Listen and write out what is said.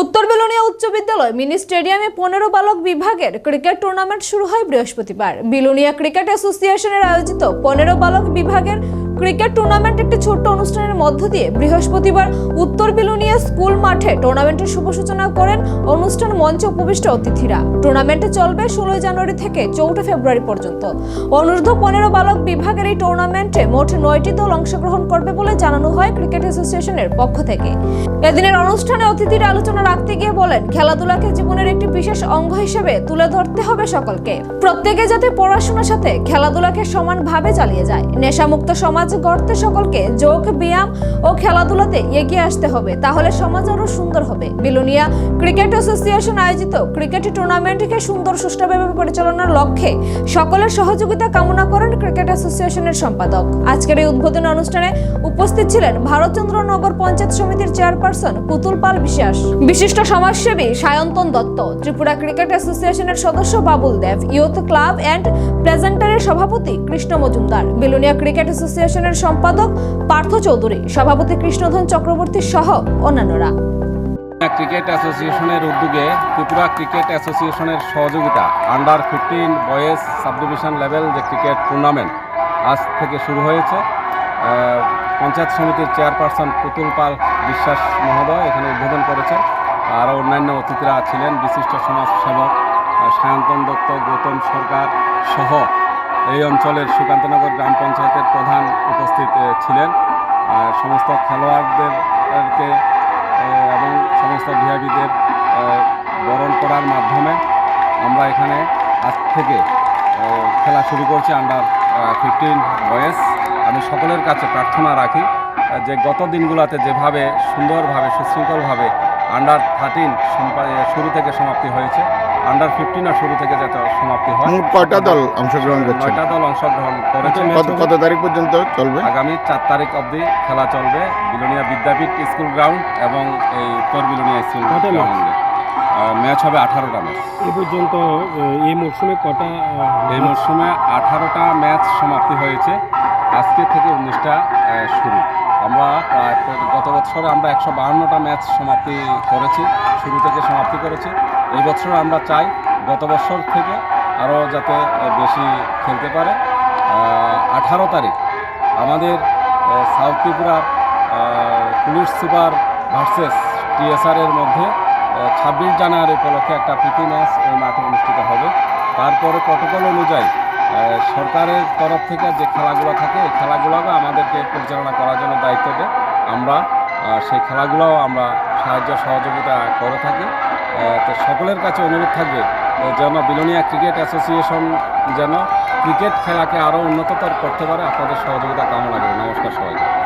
উত্তর বেলুনিয়া উচ্চ বিদ্যালয় মিনি স্টেডিয়ামে পনেরো বালক বিভাগের ক্রিকেট টুর্নামেন্ট শুরু হয় বৃহস্পতিবার। বিলুনিয়া ক্রিকেট অ্যাসোসিয়েশনের আয়োজিত পনেরো বালক বিভাগের ক্রিকেট টুর্নামেন্ট একটি ছোট্ট অনুষ্ঠানের মধ্য দিয়ে বৃহস্পতিবার উত্তর বিলুনিয়া স্কুল মাঠে টুর্নামেন্টের শুভ সূচনা করেন অনুষ্ঠান মঞ্চে উপবিষ্ট অতিথিরা। টুর্নামেন্টে চলবে ষোলোই জানুয়ারি থেকে চৌঠা ফেব্রুয়ারি পর্যন্ত। অনূর্ধ্ব পনেরো বালক বিভাগের এই টুর্নামেন্টে মোট নয়টি দল অংশগ্রহণ করবে বলে জানানো হয় ক্রিকেট অ্যাসোসিয়েশনের পক্ষ থেকে। এদিনের অনুষ্ঠানে অতিথিরা আলোচনা রাখতে গিয়ে বলেন, খেলাধুলাকে জীবনের একটি বিশেষ অঙ্গ হিসেবে তুলে ধরতে হবে সকলকে। প্রত্যেকে যাতে পড়াশোনার সাথে খেলাধুলাকে সমানভাবে চালিয়ে যায়। নেশামুক্ত সমাজ গড়তে সকলকে যোগ, ব্যায়াম ও খেলাধুলাতে এগিয়ে আসতে হবে। তাহলে সমাজ আরও সুন্দর হবে। বিলুনিয়া ক্রিকেট অ্যাসোসিয়েশন আয়োজিত ক্রিকেট টুর্নামেন্টকে সুন্দর সুষ্ঠুভাবে পরিচালনার লক্ষ্যে সকলের সহযোগিতা কামনা করেন ক্রিকেট অ্যাসোসিয়েশনের সম্পাদক। আজকের এই উদ্বোধনী অনুষ্ঠানে উপস্থিত ছিলেন ভারতচন্দ্র নগর পঞ্চায়েত সমিতির চেয়ারপারসন পুতুল পাল বিশ্বাস। বিশিষ্ট সমাজসেবী সায়ন্তন দত্ত, ত্রিপুরা ক্রিকেট অ্যাসোসিয়েশনের সদস্য Babul Deb youth club and প্রেজেন্টারের সভাপতি কৃষ্ণ মজুমদার, বিলুনিয়া ক্রিকেট অ্যাসোসিয়েশনের সম্পাদক পার্থ চৌধুরী, সভাপতি কৃষ্ণধন চক্রবর্তী সহ অন্যান্যরা। ক্রিকেট অ্যাসোসিয়েশনের উদ্যোগে ত্রিপুরা ক্রিকেট অ্যাসোসিয়েশনের সহযোগিতা, under fifteen boys sub division level যে ক্রিকেট টুর্নামেন্ট আজ থেকে শুরু হয়েছে। পঞ্চায়েত সমিতির চেয়ারপারসন পুতুল পাল বিশ্বাস মহোদয় এখানে উদ্বোধন করেছেন। আরও অন্যান্য অতিথিরা ছিলেন, বিশিষ্ট সমাজসেবক সায়ন্তন দত্ত, গৌতম সরকার সহ এই অঞ্চলের সুকান্তনগর গ্রাম পঞ্চায়েতের প্রধান উপস্থিত ছিলেন। সমস্ত খেলোয়াড়দেরকে এবং সমস্ত ভিআইপিদের বরণ করার মাধ্যমে আমরা এখানে আজ থেকে খেলা শুরু করছি আন্ডার ফিফটিন বয়েস আমি সকলের কাছে প্রার্থনা রাখি যে গত দিনগুলোতে যেভাবে সুন্দরভাবে, সুশৃঙ্খলভাবে আন্ডার থার্টিন শুরু থেকে সমাপ্তি হয়েছে। আন্ডার ফিফটিনও শুরু থেকে যাতে সমাপ্তি হয়। মোট কয়টা দল অংশগ্রহণ করছে নয়টা দল অংশগ্রহণ করেছে। কত কত তারিখ পর্যন্ত চলবে? আগামী চার তারিখ অবধি খেলা চলবে। বিলোনিয়া বিদ্যাপীঠ স্কুল গ্রাউন্ড এবং এই উত্তর বিলোনিয়া স্কুল গ্রাউন্ডে। ম্যাচ হবে আঠারোটা ম্যাচ। এ পর্যন্ত এই মরশুমে কটা এই মরশুমে আঠারোটা ম্যাচ সমাপ্তি হয়েছে। আজকে থেকে উনিশটা শুরু। আমরা প্রায় গত বছরে আমরা একশো বাহান্নটা ম্যাচ সমাপ্তি করেছি, শুরু থেকে সমাপ্তি করেছি। এই বছর আমরা চাই গত বছর থেকে আরও যাতে বেশি খেলতে পারে। আঠারো তারিখ আমাদের সাউথ ত্রিপুরার পুলিশ সুপার ভার্সেস টিএসআর এর মধ্যে ছাব্বিশ জানুয়ারি উপলক্ষে একটা প্রীতি ম্যাচ ওই মাঠে অনুষ্ঠিত হবে। তারপরে প্রটোকল অনুযায়ী সরকারের তরফ থেকে যে খেলাগুলো থাকে, এই খেলাগুলোকে আমাদেরকে পরিচালনা করার জন্য দায়িত্ব দেয়। আমরা সেই খেলাগুলোও আমরা সাহায্য, সহযোগিতা করে থাকি। তো সকলের কাছে অনুরোধ থাকবে যেন বিলোনিয়া ক্রিকেট অ্যাসোসিয়েশন যেন ক্রিকেট খেলাকে আরও উন্নততর করতে পারে। আপনাদের সহযোগিতা কামনা করি। নমস্কার সবাইকে।